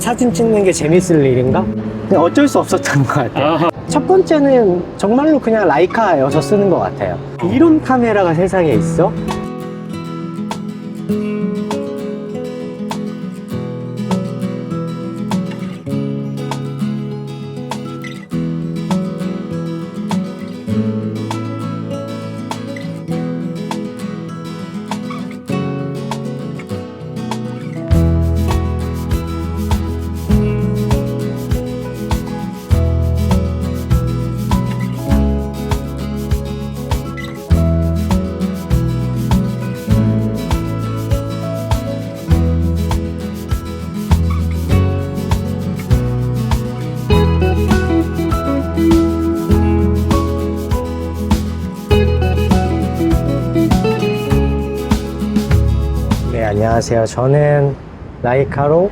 사진 찍는 게 재밌을 일인가? 그냥 어쩔 수 없었던 것 같아요. 아하. 첫 번째는 정말로 그냥 라이카 여서 쓰는 것 같아요. 이런 카메라가 세상에 있어? 안녕하세요. 저는 라이카로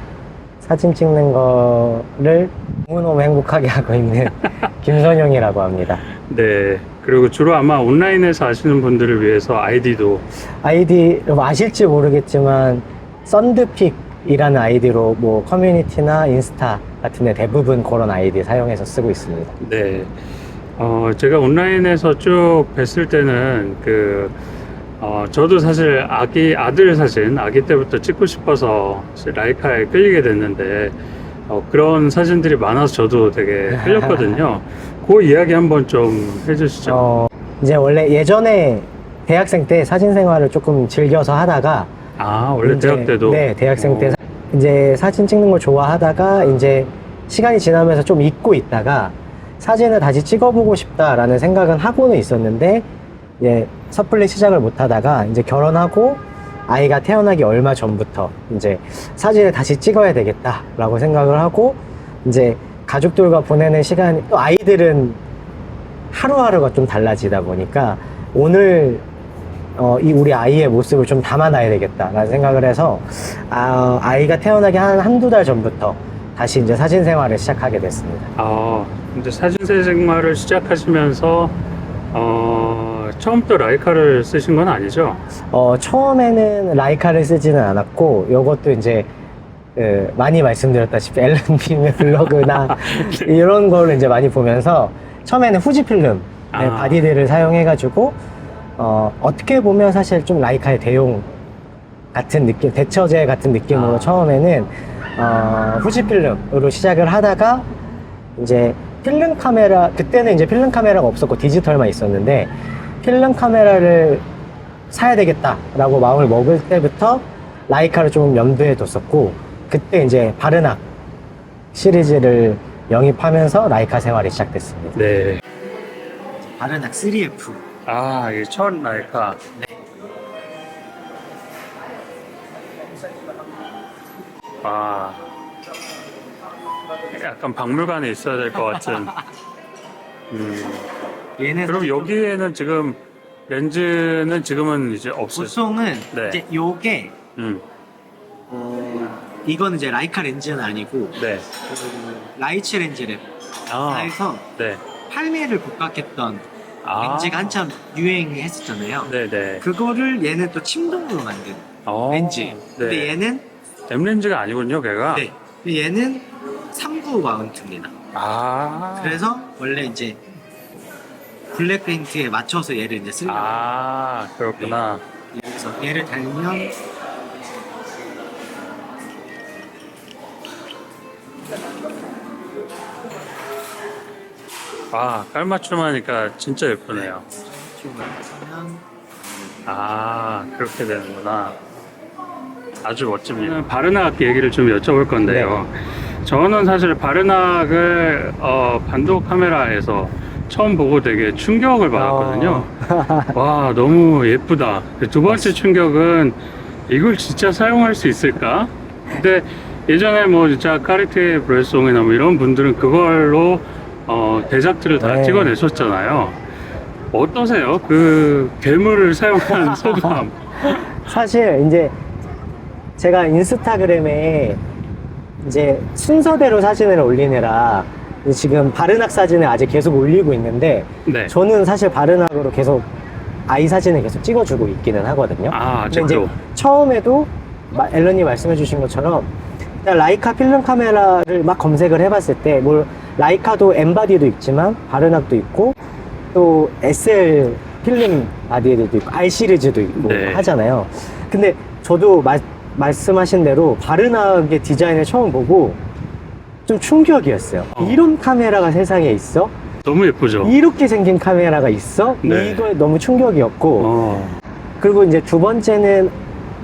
사진 찍는 거를 너무너무 행복하게 하고 있는 김선영이라고 합니다. 네. 그리고 주로 아마 온라인에서 아시는 분들을 위해서 아이디도 아이디 여러분 아실지 모르겠지만 썬드픽이라는 아이디로 뭐 커뮤니티나 인스타 같은 데 대부분 그런 아이디 사용해서 쓰고 있습니다. 네. 어, 제가 온라인에서 쭉 뵀을 때는 그 어, 저도 사실 아기 아들 사진 아기 때부터 찍고 싶어서 라이카에 끌리게 됐는데 어, 그런 사진들이 많아서 저도 되게 끌렸거든요. 그 이야기 한번 좀 해주시죠. 어, 이제 원래 예전에 대학생 때 사진 생활을 조금 즐겨서 하다가 아 원래 이제- 대학 때도 네 대학생 때 어, 사- 이제 사진 찍는 걸 좋아하다가 이제 시간이 지나면서 좀 잊고 있다가 사진을 다시 찍어보고 싶다라는 생각은 하고는 있었는데 이제 섣불리 시작을 못 하다가 이제 결혼하고 아이가 태어나기 얼마 전부터 이제 사진을 다시 찍어야 되겠다라고 생각을 하고 이제 가족들과 보내는 시간 또 아이들은 하루하루가 좀 달라지다 보니까 오늘 어, 이 우리 아이의 모습을 좀 담아놔야 되겠다라는 생각을 해서 아, 아이가 태어나기 한 한두 달 전부터 다시 이제 사진 생활을 시작하게 됐습니다. 아 근데 사진세 생활을 시작하시면서 어, 처음부터 라이카를 쓰신 건 아니죠? 어, 처음에는 라이카를 쓰지는 않았고 이것도 이제 그, 많이 말씀드렸다시피 앨런 빔의 블로그나 이런 거를 이제 많이 보면서 처음에는 후지 필름 아. 의 바디들을 사용해가지고 어, 어떻게 보면 사실 좀 라이카의 대용 같은 느낌, 대처제 같은 느낌으로 아. 처음에는 어, 후지 필름으로 시작을 하다가 이제 필름 카메라 그때는 이제 필름 카메라가 없었고 디지털만 있었는데 필름 카메라를 사야 되겠다라고 마음을 먹을 때부터 라이카를 좀 염두에 뒀었고 그때 이제 바르낙 시리즈를 영입하면서 라이카 생활이 시작됐습니다. 네. 바르낙 3F 아, 이게 첫 라이카. 아. 약간 박물관에 있어야 될 것 같은. 음. 얘는 그럼 여기에는 지금 렌즈는 지금은 이제 없어요. 보통은 네. 이제 요게 음. 어, 이거는 이제 라이카 렌즈는 아니고 네. 그 라이츠 렌즈를 아. 해서 네. 8mm를 복각했던 아. 렌즈가 한참 유행했었잖아요. 네네. 그거를 얘는 또 침동으로 만든 어. 렌즈. 근데 네. 얘는 M 렌즈가 아니군요, 걔가. 네. 근데 얘는 39 마운트입니다. 아. 그래서 원래 이제 블랙 페인트에 맞춰서 얘를 이제 쓰려고 아, 그렇구나. 그래서 얘를 달면 아, 깔맞춤 하니까 진짜 예쁘네요. 하면 아, 그렇게 되는구나. 아주 멋집니다. 바르낙 얘기를 좀 여쭤볼 건데요. 저는 사실 바르낙을 어, 반도 카메라에서 처음 보고 되게 충격을 받았거든요. 와, 너무 예쁘다. 그두 번째 충격은 이걸 진짜 사용할 수 있을까? 근데 예전에 뭐 진짜 카리테 브레송이나 뭐 이런 분들은 그걸로 어, 대작들을 다 네. 찍어내셨잖아요. 어떠세요? 그 괴물을 사용한 소감. 사실 이제 제가 인스타그램에 이제 순서대로 사진을 올리느라 지금 바르낙 사진을 아직 계속 올리고 있는데 네. 저는 사실 바르낙으로 계속 아이 사진을 계속 찍어주고 있기는 하거든요. 아, 근데 이제 아직도. 처음에도 마- 앨런이 말씀해주신 것처럼 라이카 필름 카메라를 막 검색을 해봤을 때, 뭐, 라이카도 엠바디도 있지만, 바르낙도 있고, 또 SL 필름 바디들도 있고, R 시리즈도 있고 네. 하잖아요. 근데 저도 마- 말씀하신 대로 바르낙의 디자인을 처음 보고 좀 충격이었어요. 어. 이런 카메라가 세상에 있어? 너무 예쁘죠? 이렇게 생긴 카메라가 있어? 네. 이거 너무 충격이었고, 어, 그리고 이제 두 번째는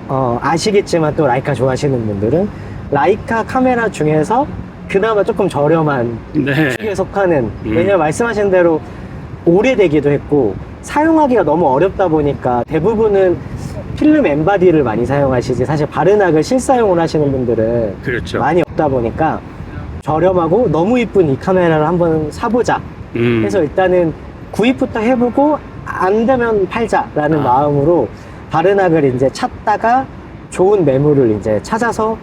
어, 아시겠지만 또 라이카 좋아하시는 분들은 라이카 카메라 중에서 그나마 조금 저렴한 네. 축에 속하는 음. 왜냐면 말씀하신 대로 오래되기도 했고 사용하기가 너무 어렵다 보니까 대부분은 필름 엠바디를 많이 사용하시지 사실 바르낙을 실사용을 하시는 분들은 그렇죠. 많이 없다 보니까 저렴하고 너무 이쁜 이 카메라를 한번 사보자 음. 그래서 일단은 구입부터 해보고 안 되면 팔자라는 아. 마음으로 바르낙을 이제 찾다가 좋은 매물을 이제 찾아서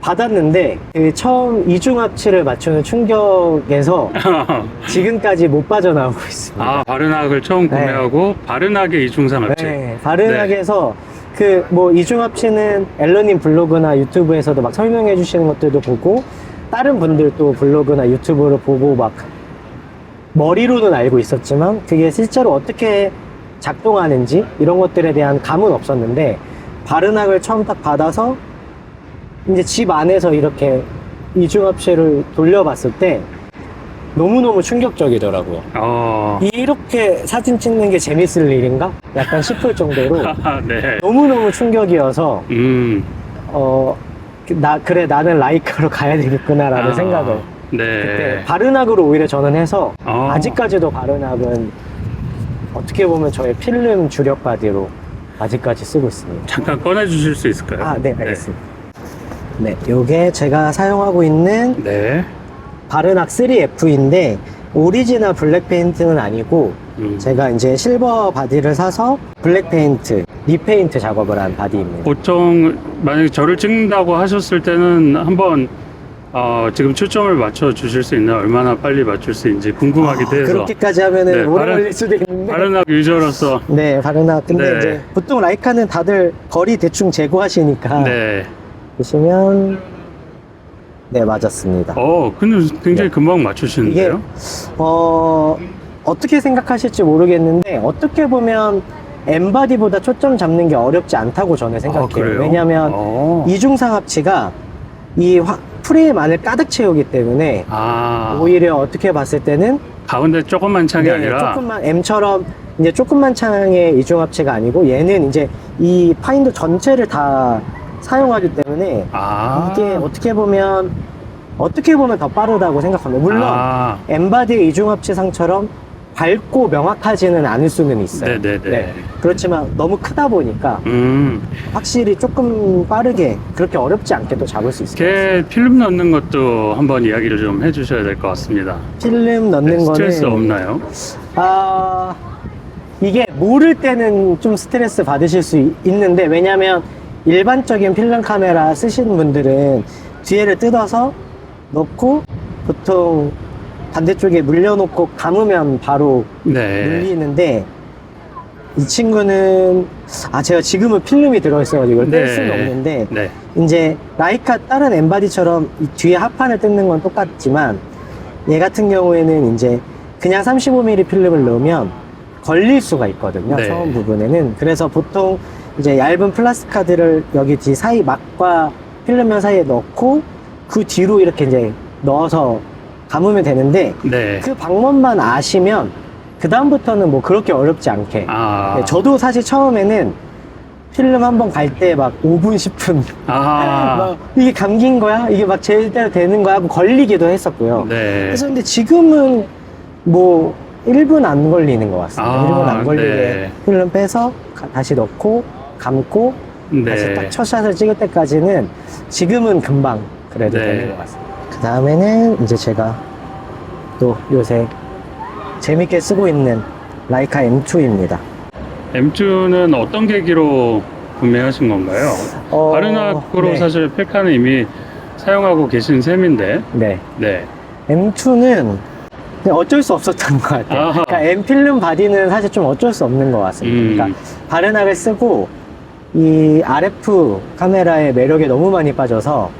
받았는데 그 처음 이중합치를 맞추는 충격에서 지금까지 못 빠져나오고 있습니다. 아, 바르낙을 처음 네. 구매하고 바르낙의 이중산 합체. 네, 바르낙에서 그뭐 이중합치는 앨런님 블로그나 유튜브에서도 막 설명해 주시는 것들도 보고 다른 분들도 블로그나 유튜브를 보고 막 머리로는 알고 있었지만 그게 실제로 어떻게 작동하는지 이런 것들에 대한 감은 없었는데 바르낙을 처음 딱 받아서 이제 집 안에서 이렇게 이중합체를 돌려봤을 때 너무너무 충격적이더라고요. 어. 이렇게 사진 찍는 게 재밌을 일인가? 약간 싶을 정도로 네. 너무너무 충격이어서 음. 어, 나 그래 나는 라이카로 가야 되겠구나라는 아, 생각을 네. 그때 바르낙으로 오히려 저는 해서 어. 아직까지도 바르낙은 어떻게 보면 저의 필름 주력 바디로 아직까지 쓰고 있습니다. 잠깐 꺼내 주실 수 있을까요? 아, 네, 알겠습니다. 네, 요게 제가 사용하고 있는 네. 바르낙 3F인데 오리지널 블랙 페인트는 아니고 음. 제가 이제 실버 바디를 사서 블랙 페인트, 리페인트 작업을 한 바디입니다. 보통 만약에 저를 찍는다고 하셨을 때는 한번 어, 지금 초점을 맞춰 주실 수 있나 얼마나 빨리 맞출 수 있는지 궁금하기도 아, 해서 그렇게까지 하면은 네, 오래 바르- 걸릴 수도 있는데. 바르낙 유저로서 네, 바르낙. 근데 네. 이제 보통 라이카는 다들 거리 대충 재고하시니까 네. 보시면 네 맞았습니다. 어, 근데 굉장히 네. 금방 맞추시는데요? 어 어떻게 생각하실지 모르겠는데 어떻게 보면 엠바디보다 초점 잡는 게 어렵지 않다고 저는 생각해요. 아? 왜냐하면 어. 이중상 합치가 이 화- 프레임 안을 가득 채우기 때문에 아, 오히려 어떻게 봤을 때는 가운데 조금만 창이 네, 아니라 조금만 M처럼 이제 조금만 창의 이중 합체가 아니고 얘는 이제 이 파인더 전체를 다 사용하기 때문에 아, 이게 어떻게 보면 어떻게 보면 더 빠르다고 생각합니다. 물론 아, 엠바디 이중 합체상처럼 밝고 명확하지는 않을 수는 있어요. 네네 네. 그렇지만 너무 크다 보니까 음, 확실히 조금 빠르게 그렇게 어렵지 않게 또 잡을 수 있어요. 걔 필름 넣는 것도 한번 이야기를 좀 해주셔야 될 것 같습니다. 필름 넣는 네, 스트레스 거는 없나요? 아 이게 모를 때는 좀 스트레스 받으실 수 있- 있는데 왜냐면 일반적인 필름 카메라 쓰시는 분들은 뒤에를 뜯어서 넣고 보통 반대쪽에 물려놓고 감으면 바로 네. 물리는데 이 친구는 아 제가 지금은 필름이 들어있어가지고 이걸 뗄 네. 수는 없는데 네. 이제 라이카 다른 엠바디처럼 이 뒤에 합판을 뜯는 건 똑같지만 얘 같은 경우에는 이제 그냥 35mm 필름을 넣으면 걸릴 수가 있거든요. 네. 처음 부분에는. 그래서 보통 이제 얇은 플라스틱 카드를 여기 뒤 사이 막과 필름면 사이에 넣고 그 뒤로 이렇게 이제 넣어서 감으면 되는데 네. 그 방법만 아시면 그 다음부터는 뭐 그렇게 어렵지 않게. 아, 네, 저도 사실 처음에는 필름 한 번 갈 때 막 5분, 10분 아, 막 이게 감긴 거야? 이게 막 제대로 되는 거야? 하고 걸리기도 했었고요. 네. 그래서 근데 지금은 뭐 1분 안 걸리는 것 같습니다. 아, 1분 안 걸리게 네. 필름 빼서 가- 다시 넣고 감고 다시 네. 딱첫 샷을 찍을 때까지는 지금은 금방 그래도 네. 되는 것 같습니다. 그 다음에는 이제 제가 또 요새 재밌게 쓰고 있는 라이카 M2입니다. M2는 어떤 계기로 구매하신 건가요? 어, 바르낙으로 네. 사실 펠카는 이미 사용하고 계신 셈인데, 네. 네. M2는 어쩔 수 없었던 것 같아요. 아하. 그러니까 M 필름 바디는 사실 좀 어쩔 수 없는 것 같습니다. 음. 그러니까 바르낙을 쓰고 이 RF 카메라의 매력에 너무 많이 빠져서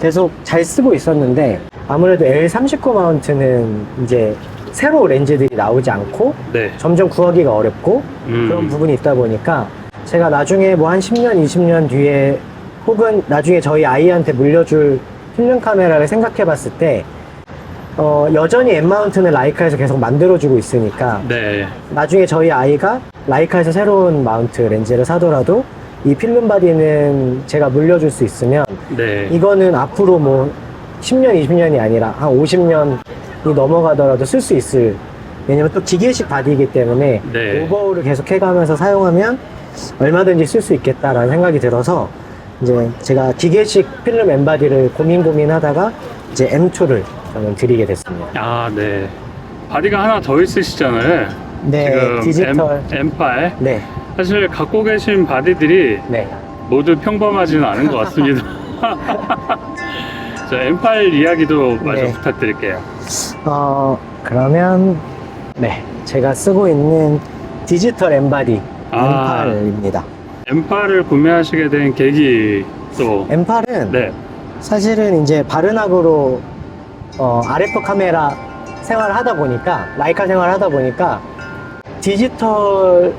계속 잘 쓰고 있었는데 아무래도 L39 마운트는 이제 새로 렌즈들이 나오지 않고 네. 점점 구하기가 어렵고 음. 그런 부분이 있다 보니까 제가 나중에 뭐 한 10년, 20년 뒤에 혹은 나중에 저희 아이한테 물려줄 필름 카메라를 생각해 봤을 때 어, 여전히 M 마운트는 라이카에서 계속 만들어주고 있으니까 네. 나중에 저희 아이가 라이카에서 새로운 마운트 렌즈를 사더라도 이 필름 바디는 제가 물려줄 수 있으면 네. 이거는 앞으로 뭐 10년, 20년이 아니라 한 50년이 넘어가더라도 쓸 수 있을 왜냐면 또 기계식 바디이기 때문에 네. 오버홀을 계속 해가면서 사용하면 얼마든지 쓸 수 있겠다라는 생각이 들어서 이제 제가 기계식 필름 엠바디를 고민 고민하다가 이제 M2를 저는 드리게 됐습니다. 아, 네. 바디가 하나 더 있으시잖아요. 네, 지금 디지털. M, M8. 네, 사실 갖고 계신 바디들이 네. 모두 평범하지는 않은 것 같습니다. 자, M8 이야기도 마저 네. 부탁드릴게요. 어, 그러면, 네. 제가 쓰고 있는 디지털 엠바디 아. M8입니다. M8을 구매하시게 된 계기 또. M8은 네. 사실은 이제 바르나그로 어, RF 카메라 생활을 하다 보니까, 라이카 생활을 하다 보니까 디지털을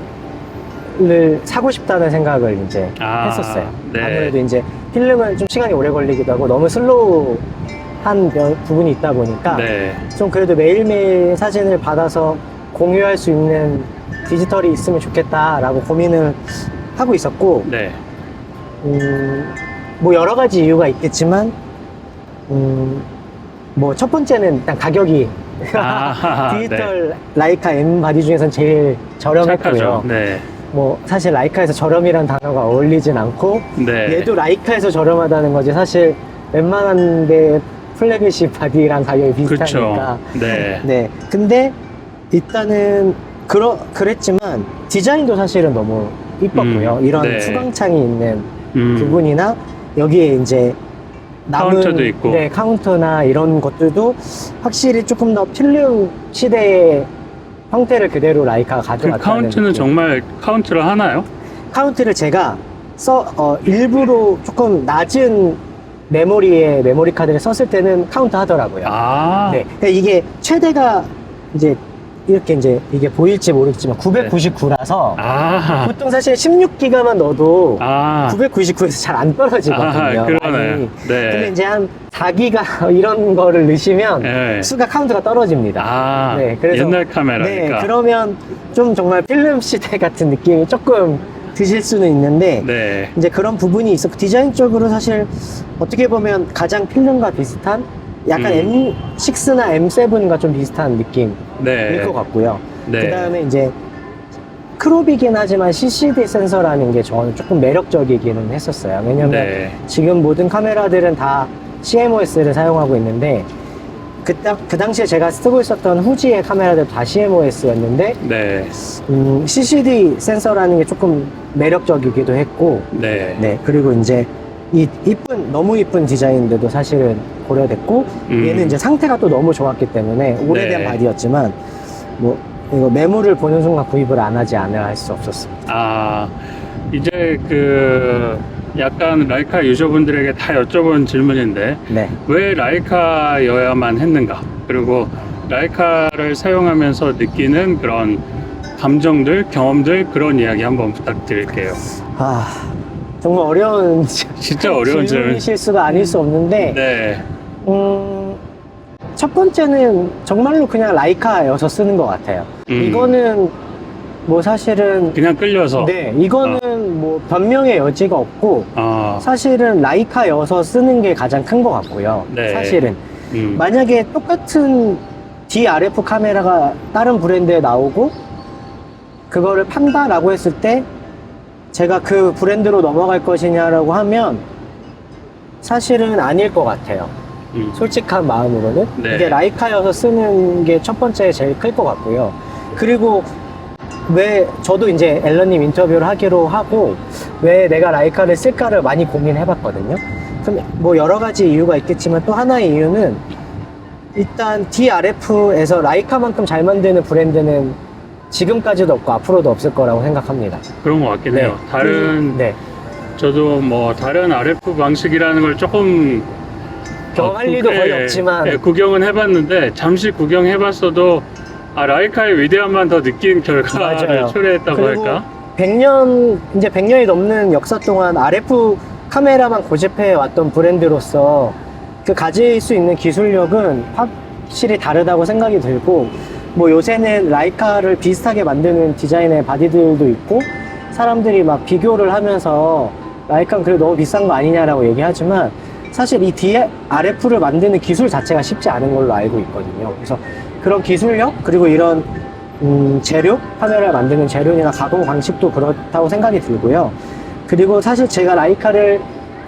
사고 싶다는 생각을 이제 아, 했었어요. 네. 아무래도 이제 필름은 좀 시간이 오래 걸리기도 하고 너무 슬로우한 면- 부분이 있다 보니까 네. 좀 그래도 매일매일 사진을 받아서 공유할 수 있는 디지털이 있으면 좋겠다라고 고민을 하고 있었고, 네. 음, 뭐 여러 가지 이유가 있겠지만, 음, 뭐 첫 번째는 일단 가격이 아, 디지털 라이카 M 바디 중에선 제일 저렴했고요. 네. 뭐 사실 라이카에서 저렴이란 단어가 어울리진 않고 네. 얘도 라이카에서 저렴하다는 거지 사실 웬만한 데 플래그십 바디랑 가격이 비슷하니까 그렇죠. 네. 네. 근데 일단은 그러, 그랬지만 디자인도 사실은 너무 이뻤고요. 음, 이런 네. 수광창이 있는 음. 부분이나 여기에 이제 카운터도 있고. 네, 카운터나 이런 것들도 확실히 조금 더 필름 시대의 형태를 그대로 라이카가 그 가져왔다는 카운트는 느낌. 정말 카운트를 하나요? 카운트를 제가 써 어, 일부러 조금 낮은 메모리에 메모리 카드를 썼을 때는 카운트 하더라고요. 아. 네. 그러니까 이게 최대가 이제 이렇게 이제 이게 보일지 모르겠지만 999라서 아. 보통 사실 16기가만 넣어도 아. 999에서 잘 안 떨어지거든요. 아. 많이. 네. 근데 이제 한 4기가 이런 거를 넣으시면 네. 수가 카운트가 떨어집니다. 아. 네, 그래서- 옛날 카메라니까. 네, 그러면 좀 정말 필름 시대 같은 느낌이 조금 드실 수는 있는데 네. 이제 그런 부분이 있었고 디자인적으로 사실 어떻게 보면 가장 필름과 비슷한 약간 음. M6나 M7과 좀 비슷한 느낌 일 네. 것 같고요. 네. 그 다음에 이제 크롭이긴 하지만 CCD 센서라는 게 저는 조금 매력적이기는 했었어요. 왜냐면 네. 지금 모든 카메라들은 다 CMOS를 사용하고 있는데 그, 당- 그 당시에 제가 쓰고 있었던 후지의 카메라들 다 CMOS였는데 네. 음, CCD 센서라는 게 조금 매력적이기도 했고 네. 네 그리고 이제 이 이쁜 너무 이쁜 디자인들도 사실은 고려됐고 음. 얘는 이제 상태가 또 너무 좋았기 때문에 오래된 네. 바디였지만 뭐 이거 메모를 보는 순간 구입을 안 하지 않을 할수 없었습니다. 아, 이제 그 약간 라이카 유저분들에게 다 여쭤본 질문인데 네. 왜 라이카여야만 했는가? 그리고 라이카를 사용하면서 느끼는 그런 감정들, 경험들 그런 이야기 한번 부탁드릴게요. 아 정말 어려운 진짜 어려운 질문. 실수가 아닐 수 없는데 네, 음, 첫 번째는 정말로 그냥 라이카 여서 쓰는 것 같아요. 음. 이거는 뭐 사실은 그냥 끌려서. 네 이거는 뭐 변명의 여지가 없고 아, 사실은 라이카 여서 쓰는 게 가장 큰 것 같고요. 네. 사실은 음, 만약에 똑같은 DRF 카메라가 다른 브랜드에 나오고 그거를 판다라고 했을 때 제가 그 브랜드로 넘어갈 것이냐라고 하면 사실은 아닐 것 같아요. 음. 솔직한 마음으로는 네. 이게 라이카여서 쓰는 게 첫 번째 제일 클 것 같고요. 그리고 왜 저도 이제 앨런님 인터뷰를 하기로 하고 왜 내가 라이카를 쓸까를 많이 고민해봤거든요. 그럼 뭐 여러 가지 이유가 있겠지만 또 하나의 이유는 일단 DRF에서 라이카만큼 잘 만드는 브랜드는 지금까지도 없고 앞으로도 없을 거라고 생각합니다. 그런 것 같긴 해요. 다른 그- 네. 저도 뭐 다른 RF 방식이라는 걸 조금 경험할 구- 일도 거의 예, 없지만 예, 구경은 해봤는데 잠시 구경해봤어도 아 라이카의 위대함만 더 느낀 결과를 맞아요. 초래했다고 그리고 할까? 100년 이제 100년이 넘는 역사 동안 RF 카메라만 고집해 왔던 브랜드로서 그 가질 수 있는 기술력은 확실히 다르다고 생각이 들고 뭐 요새는 라이카를 비슷하게 만드는 디자인의 바디들도 있고 사람들이 막 비교를 하면서 라이카는 그래도 너무 비싼 거 아니냐라고 얘기하지만 사실 이 DRF를 만드는 기술 자체가 쉽지 않은 걸로 알고 있거든요. 그래서 그런 기술력 그리고 이런 음, 재료 카메라를 만드는 재료나 가공 방식도 그렇다고 생각이 들고요. 그리고 사실 제가 라이카를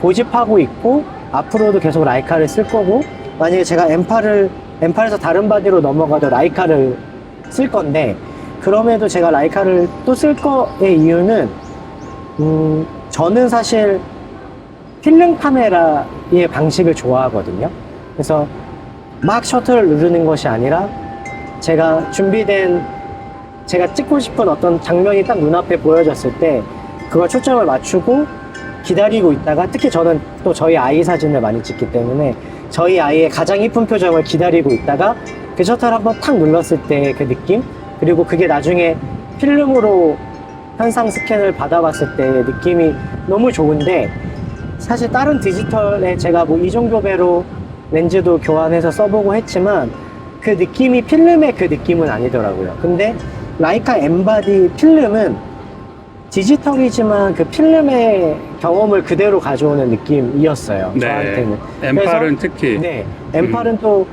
고집하고 있고 앞으로도 계속 라이카를 쓸 거고 만약에 제가 M8을 M8에서 다른 바디로 넘어가도 라이카를 쓸 건데 그럼에도 제가 라이카를 또 쓸 거의 이유는 음, 저는 사실 필름 카메라의 방식을 좋아하거든요. 그래서 막 셔터를 누르는 것이 아니라 제가 준비된 제가 찍고 싶은 어떤 장면이 딱 눈앞에 보여졌을 때 그걸 초점을 맞추고 기다리고 있다가 특히 저는 또 저희 아이 사진을 많이 찍기 때문에 저희 아이의 가장 이쁜 표정을 기다리고 있다가 그 셔터를 한번 탁 눌렀을 때 그 느낌 그리고 그게 나중에 필름으로 현상 스캔을 받아봤을 때 느낌이 너무 좋은데 사실 다른 디지털에 제가 뭐 이종교배로 렌즈도 교환해서 써보고 했지만 그 느낌이 필름의 그 느낌은 아니더라고요. 근데 라이카 엠바디 필름은 디지털이지만 그 필름의 경험을 그대로 가져오는 느낌이었어요. 네. 저한테는. M8은 특히 네. M8은 또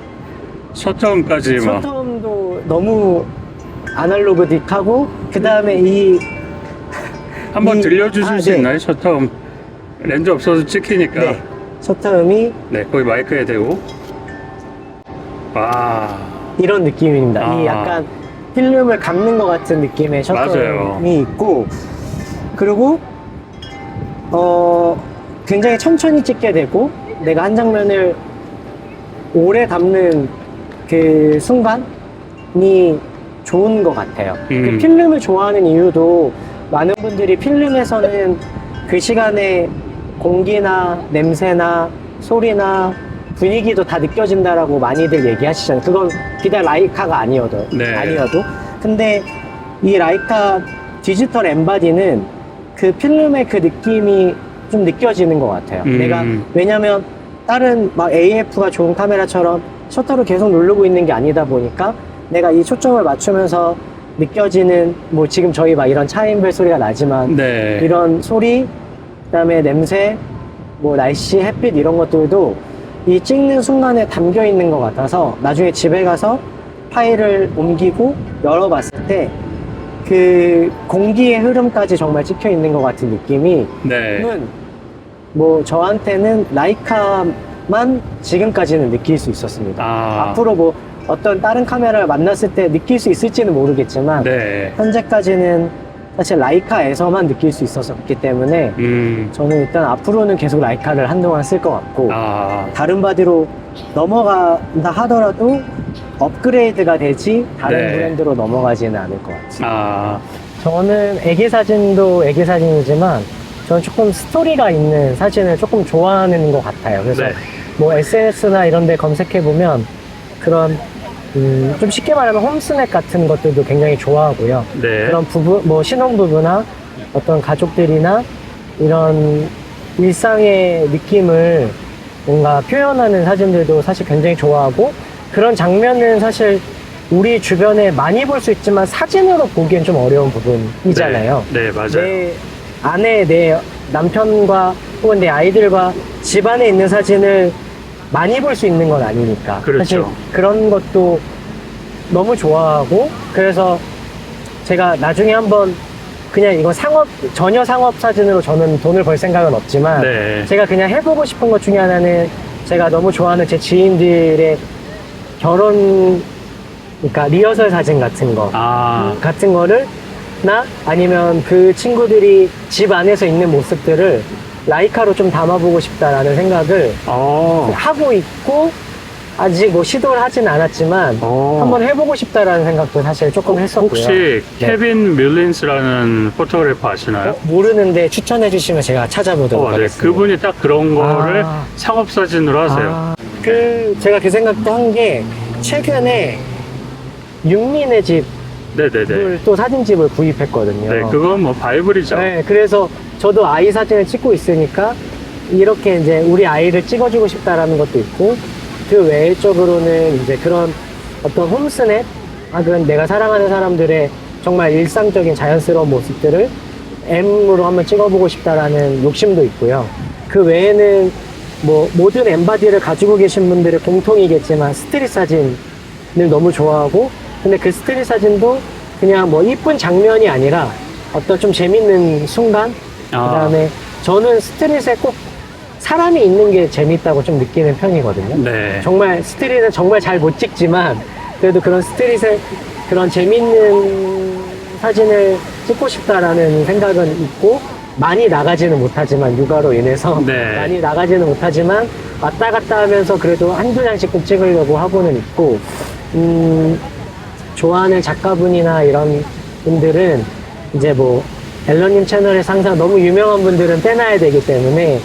셔터음까지 막 셔터음도 너무 아날로그딕하고 그 다음에 이 한번 이- 들려주실 아, 수 네. 있나요? 셔터음 렌즈 없어서 찍히니까 네, 셔터음이 네, 거기 마이크에 대고 와 이런 느낌입니다. 아. 이 약간 필름을 감는 것 같은 느낌의 맞아요. 셔터음이 있고 그리고 어 굉장히 천천히 찍게 되고 내가 한 장면을 오래 담는 그 순간이 좋은 것 같아요. 음. 그 필름을 좋아하는 이유도 많은 분들이 필름에서는 그 시간에 공기나 냄새나 소리나 분위기도 다 느껴진다라고 많이들 얘기하시잖아요. 그건 비단 라이카가 아니어도 네. 아니어도. 근데 이 라이카 디지털 엠바디는 그 필름의 그 느낌이 좀 느껴지는 것 같아요. 음. 내가 왜냐면 다른 막 AF가 좋은 카메라처럼 셔터를 계속 누르고 있는 게 아니다 보니까 내가 이 초점을 맞추면서 느껴지는 뭐 지금 저희 막 이런 차인벨 소리가 나지만 네. 이런 소리 그다음에 냄새 뭐 날씨 햇빛 이런 것들도 이 찍는 순간에 담겨 있는 것 같아서 나중에 집에 가서 파일을 옮기고 열어봤을 때 그 공기의 흐름까지 정말 찍혀 있는 것 같은 느낌이 네. 는뭐 저한테는 라이카만 지금까지는 느낄 수 있었습니다. 아. 앞으로 뭐 어떤 다른 카메라를 만났을 때 느낄 수 있을지는 모르겠지만 네. 현재까지는 사실 라이카에서만 느낄 수 있었기 때문에 음. 저는 일단 앞으로는 계속 라이카를 한동안 쓸 것 같고 아. 다른 바디로 넘어간다 하더라도 업그레이드가 되지 다른 네. 브랜드로 넘어가지는 않을 것 같아요. 아. 저는 애기 사진도 애기 사진이지만 저는 조금 스토리가 있는 사진을 조금 좋아하는 것 같아요. 그래서 네. 뭐 SNS나 이런 데 검색해 보면 그런 음, 좀 쉽게 말하면 홈스낵 같은 것들도 굉장히 좋아하고요. 네. 그런 부부, 뭐 신혼부부나 어떤 가족들이나 이런 일상의 느낌을 뭔가 표현하는 사진들도 사실 굉장히 좋아하고 그런 장면은 사실 우리 주변에 많이 볼 수 있지만 사진으로 보기엔 좀 어려운 부분이잖아요. 네, 네, 맞아요. 내 아내, 내 남편과 혹은 내 아이들과 집안에 있는 사진을 많이 볼 수 있는 건 아니니까. 그렇죠. 사실 그런 것도 너무 좋아하고 그래서 제가 나중에 한번 그냥 이거 상업 전혀 상업 사진으로 저는 돈을 벌 생각은 없지만 네. 제가 그냥 해보고 싶은 것 중에 하나는 제가 너무 좋아하는 제 지인들의 결혼 그러니까 리허설 사진 같은 거 아. 같은 거를 나 아니면 그 친구들이 집 안에서 있는 모습들을 라이카로 좀 담아보고 싶다라는 생각을 어. 하고 있고 아직 뭐 시도를 하진 않았지만 어. 한번 해보고 싶다라는 생각도 사실 조금 했었고요. 혹시 네. 케빈 뮬린스라는 포토그래퍼 아시나요? 어, 모르는데 추천해 주시면 제가 찾아보도록 어, 네. 하겠습니다. 그분이 딱 그런 거를 아. 상업 사진으로 하세요. 아, 그 제가 그 생각도 한 게 최근에 윤민의 집을 네네네. 또 사진집을 구입했거든요. 네, 그건 뭐 바이블이죠. 네, 그래서 저도 아이 사진을 찍고 있으니까 이렇게 이제 우리 아이를 찍어주고 싶다라는 것도 있고 그 외적으로는 이제 그런 어떤 홈스냅 혹은 내가 사랑하는 사람들의 정말 일상적인 자연스러운 모습들을 M으로 한번 찍어보고 싶다라는 욕심도 있고요. 그 외에는 뭐 모든 엠바디를 가지고 계신 분들의 공통이겠지만 스트릿 사진을 너무 좋아하고 근데 그 스트릿 사진도 그냥 뭐 이쁜 장면이 아니라 어떤 좀 재밌는 순간 아. 그다음에 저는 스트릿에 꼭 사람이 있는 게 재밌다고 좀 느끼는 편이거든요. 네. 정말 스트릿은 정말 잘 못 찍지만 그래도 그런 스트릿에 그런 재밌는 사진을 찍고 싶다라는 생각은 있고 많이 나가지는 못하지만 육아로 인해서 네. 많이 나가지는 못하지만 왔다 갔다 하면서 그래도 한두 장씩 꼭 찍으려고 하고는 있고 음, 좋아하는 작가분이나 이런 분들은 이제 뭐 앨런님 채널에서 항상 너무 유명한 분들은 빼놔야 되기 때문에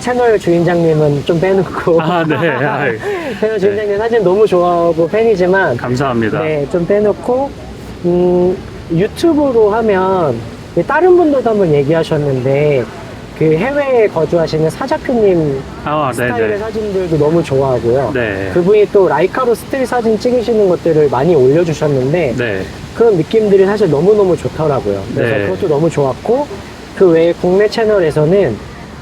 채널 주인장님은 좀 빼놓고 아, 네. 아이, 채널 주인장님 사진 너무 좋아하고 팬이지만 감사합니다. 네, 좀 빼놓고 음, 유튜브로 하면 다른 분들도 한번 얘기하셨는데 그 해외에 거주하시는 사자표님 아, 스타일의 네네. 사진들도 너무 좋아하고요. 네. 그분이 또 라이카로 스틸 사진 찍으시는 것들을 많이 올려주셨는데 네. 그런 느낌들이 사실 너무너무 좋더라고요. 그래서 네. 그것도 너무 좋았고 그 외에 국내 채널에서는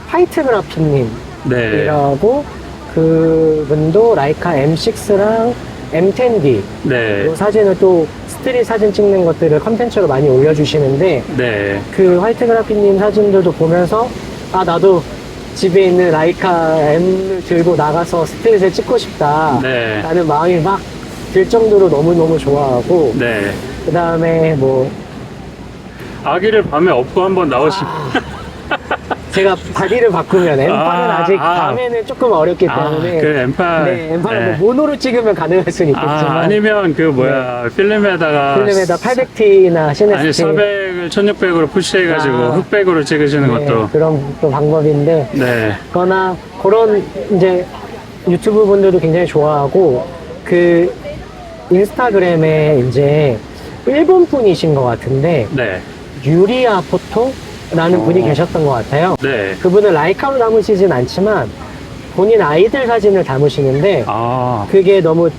화이트그라피님이라고 네. 그분도 라이카 M6랑 M10D 네. 그 사진을 또 스트릿 사진 찍는 것들을 컨텐츠로 많이 올려주시는데 네. 그 화이트 그라피님 사진들도 보면서 아 나도 집에 있는 라이카 M을 들고 나가서 스트릿을 찍고 싶다 네. 라는 마음이 막 들 정도로 너무너무 좋아하고 네. 그 다음에 뭐 아기를 밤에 업고 한번 나오시면. 제가 바디를 바꾸면 엠파는 아, 아, 직 아. 밤에는 조금 어렵기 아, 때문에 그 엠파. 네, 엠파는 네. 뭐 모노로 찍으면 가능할 수는 있겠지만 아, 아니면 그 뭐야, 필름에다가. 필름에다 800T나 아니, 시네스티 400을 1600으로 푸시해가지고 아. 흑백으로 찍으시는 네, 것도. 그런 또 방법인데 네. 거나 그런 이제 유튜브 분들도 굉장히 좋아하고 그 인스타그램에 이제 일본 분이신 것 같은데 네. 유리아 포토 라는 어. 분이 계셨던 것 같아요. 네. 그분은 라이카로 담으시진 않지만 본인 아이들 사진을 담으시는데 아, 그게 너무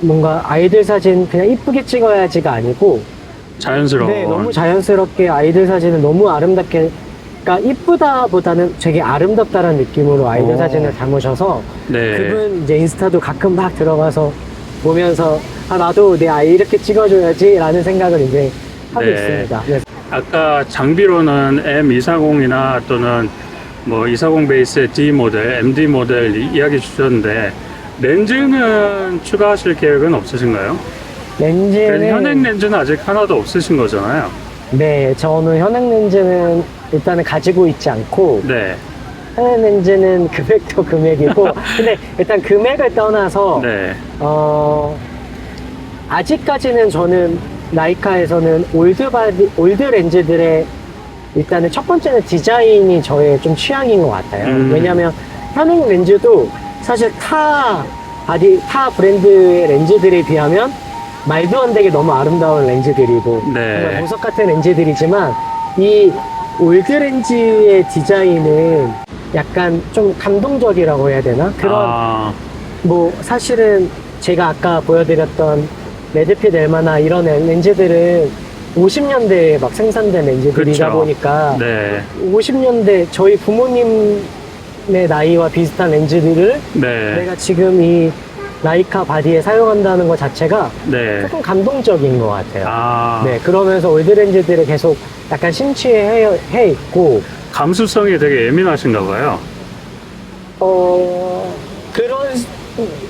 뭔가 아이들 사진 그냥 이쁘게 찍어야지가 아니고 자연스러워. 네, 너무 자연스럽게 아이들 사진을 너무 아름답게 그러니까 이쁘다보다는 되게 아름답다라는 느낌으로 아이들 오. 사진을 담으셔서 네. 그분 이제 인스타도 가끔 막 들어가서 보면서 아 나도 내 아이 이렇게 찍어줘야지라는 생각을 이제 하고 네. 있습니다. 네. 아까 장비로는 M240이나 또는 뭐 240 베이스의 D 모델, MD 모델 이- 이야기 주셨는데 렌즈는 추가하실 계획은 없으신가요? 렌즈는 현행 렌즈는 아직 하나도 없으신 거잖아요. 네 저는 현행 렌즈는 일단은 가지고 있지 않고 네, 현행 렌즈는 금액도 금액이고 근데 일단 금액을 떠나서 네, 어, 아직까지는 저는 라이카에서는 올드 바디, 올드 렌즈들의 일단은 첫 번째는 디자인이 저의 좀 취향인 것 같아요. 음. 왜냐하면 현행 렌즈도 사실 타 바디, 타 브랜드의 렌즈들에 비하면 말도 안 되게 너무 아름다운 렌즈들이고 네. 정말 보석 같은 렌즈들이지만 이 올드 렌즈의 디자인은 약간 좀 감동적이라고 해야 되나? 그런 아, 뭐 사실은 제가 아까 보여드렸던 레드핏 엘마나 이런 렌즈들은 50년대에 막 생산된 렌즈들이다 그쵸. 보니까 네, 50년대 저희 부모님의 나이와 비슷한 렌즈들을 네, 내가 지금 이 라이카 바디에 사용한다는 것 자체가 네. 조금 감동적인 것 같아요. 아, 네, 그러면서 올드 렌즈들을 계속 약간 심취해 해 있고, 감수성이 되게 예민하신가 봐요. 어, 그런,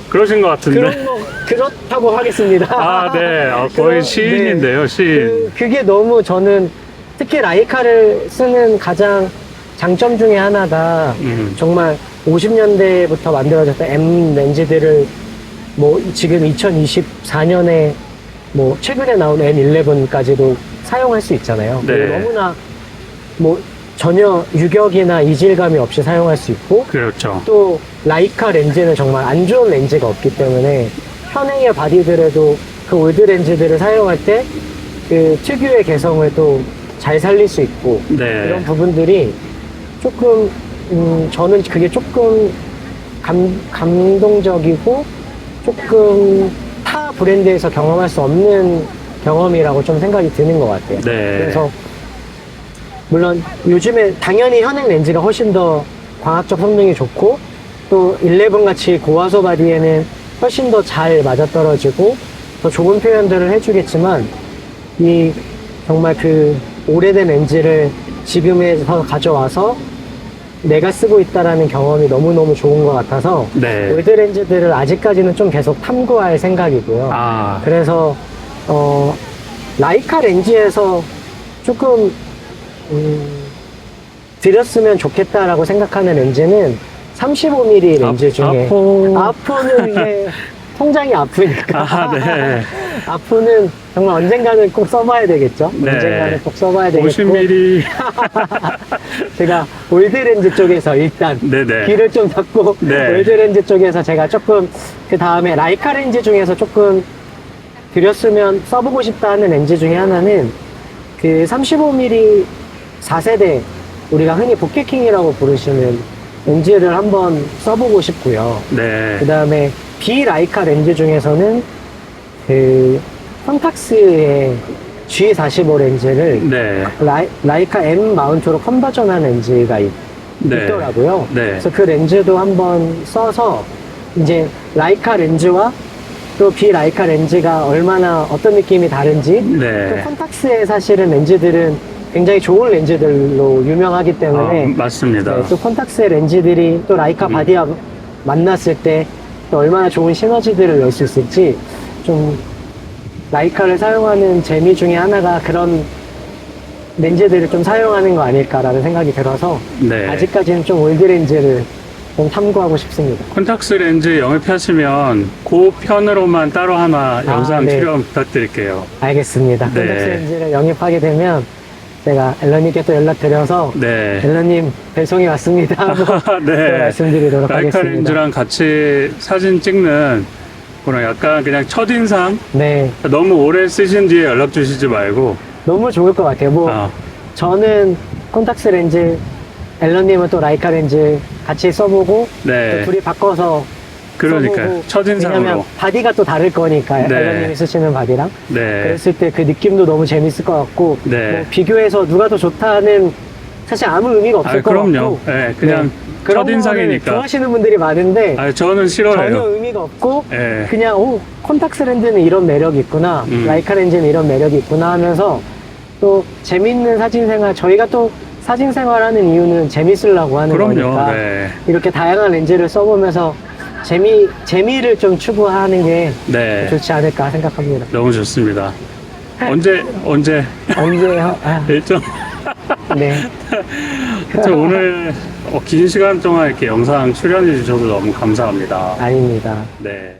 그러신 것 같은데. 그런 거, 그렇다고 하겠습니다. 아, 네. 어, 거의 그런- 시인인데요, 시인. 그, 그게 너무 저는 특히 라이카를 쓰는 가장 장점 중에 하나가 음, 정말 50년대부터 만들어졌던 M 렌즈들을 뭐 지금 2024년에 뭐 최근에 나온 M11까지도 사용할 수 있잖아요. 네. 그리고 너무나 뭐 전혀 유격이나 이질감이 없이 사용할 수 있고 그렇죠. 또 라이카 렌즈는 정말 안 좋은 렌즈가 없기 때문에 현행의 바디들에도 그 올드 렌즈들을 사용할 때 그 특유의 개성을 또 잘 살릴 수 있고 네. 이런 부분들이 조금 음, 저는 그게 조금 감, 감동적이고 조금 타 브랜드에서 경험할 수 없는 경험이라고 좀 생각이 드는 것 같아요. 네. 그래서 물론 요즘에 당연히 현행 렌즈가 훨씬 더 광학적 성능이 좋고 또 11 같이 고화소 바디에는 훨씬 더 잘 맞아떨어지고 더 좋은 표현들을 해주겠지만 이 정말 그 오래된 렌즈를 지금에서 가져와서 내가 쓰고 있다라는 경험이 너무너무 좋은 것 같아서 네. 올드 렌즈들을 아직까지는 좀 계속 탐구할 생각이고요. 아, 그래서 어 라이카 렌즈에서 조금 음, 드렸으면 좋겠다라고 생각하는 렌즈는 35mm 렌즈 아, 중에 아포. 아프는 이게 통장이 아프니까 아, 네. 아프는 정말 언젠가는 꼭 써봐야 되겠죠. 네. 언젠가는 꼭 써봐야 되겠고 50mm. 제가 올드 렌즈 쪽에서 일단 네네. 귀를 좀 닫고 네. 올드 렌즈 쪽에서 제가 조금 그 다음에 라이카 렌즈 중에서 조금 드렸으면 써보고 싶다 하는 렌즈 중에 하나는 그 35mm 4세대 우리가 흔히 복캐킹이라고 부르시는 렌즈를 한번 써보고 싶고요. 네. 그 다음에 비라이카 렌즈 중에서는 그 펀탁스의 G45 렌즈를 네. 라이, 라이 카 M 마운트로 컨버전한 렌즈가 있, 네. 있더라고요. 네. 그래서 그 렌즈도 한번 써서 이제 라이카 렌즈와 또 비라이카 렌즈가 얼마나 어떤 느낌이 다른지 또 네. 컨탁스의 사실은 렌즈들은 굉장히 좋은 렌즈들로 유명하기 때문에 아, 맞습니다. 네, 또 컨탁스의 렌즈들이 또 라이카 음. 바디와 만났을 때 또 얼마나 좋은 시너지들을 낼 수 있을지 좀 라이카를 사용하는 재미 중에 하나가 그런 렌즈들을 좀 사용하는 거 아닐까라는 생각이 들어서 네. 아직까지는 좀 올드 렌즈를 좀 탐구하고 싶습니다. 콘탁스 렌즈 영입하시면 그 편으로만 따로 하나 영상 네. 출연 부탁드릴게요. 알겠습니다. 네. 컨탁스 렌즈를 영입하게 되면 제가 앨런님께 또 연락드려서 네. 앨런님 배송이 왔습니다 하고 또 네. 말씀드리도록 하겠습니다. 렌즈랑 같이 사진 찍는 그런 약간 그냥 첫인상 네, 너무 오래 쓰신 뒤에 연락 주시지 말고 너무 좋을 것 같아요. 뭐 아, 저는 콘탁스 렌즈, 앨런님은 또 라이카 렌즈 같이 써보고 네. 또 둘이 바꿔서 그러니까요. 써보고 첫인상으로. 바디가 또 다를 거니까 네. 앨런님이 쓰시는 바디랑 네. 그랬을 때 그 느낌도 너무 재밌을 것 같고 네. 뭐 비교해서 누가 더 좋다는 사실 아무 의미가 없을 아, 것 그럼요. 같고 네, 그냥 그런 첫인상이니까. 좋아하시는 분들이 많은데 아, 저는 전혀 싫어해요. 의미가 없고 예. 그냥 오 콘탁스 렌즈는 이런 매력이 있구나 음. 라이카 렌즈는 이런 매력이 있구나 하면서 또 재밌는 사진 생활 저희가 또 사진 생활하는 이유는 재밌으려고 하는 그럼요. 거니까 네. 이렇게 다양한 렌즈를 써보면서 재미 재미를 좀 추구하는 게 네. 좋지 않을까 생각합니다. 너무 좋습니다. 언제 언제 언제요? 아, 일정 네. 그쵸, 오늘 어, 긴 시간 동안 이렇게 영상 출연해 주셔서 너무 감사합니다. 아닙니다. 네.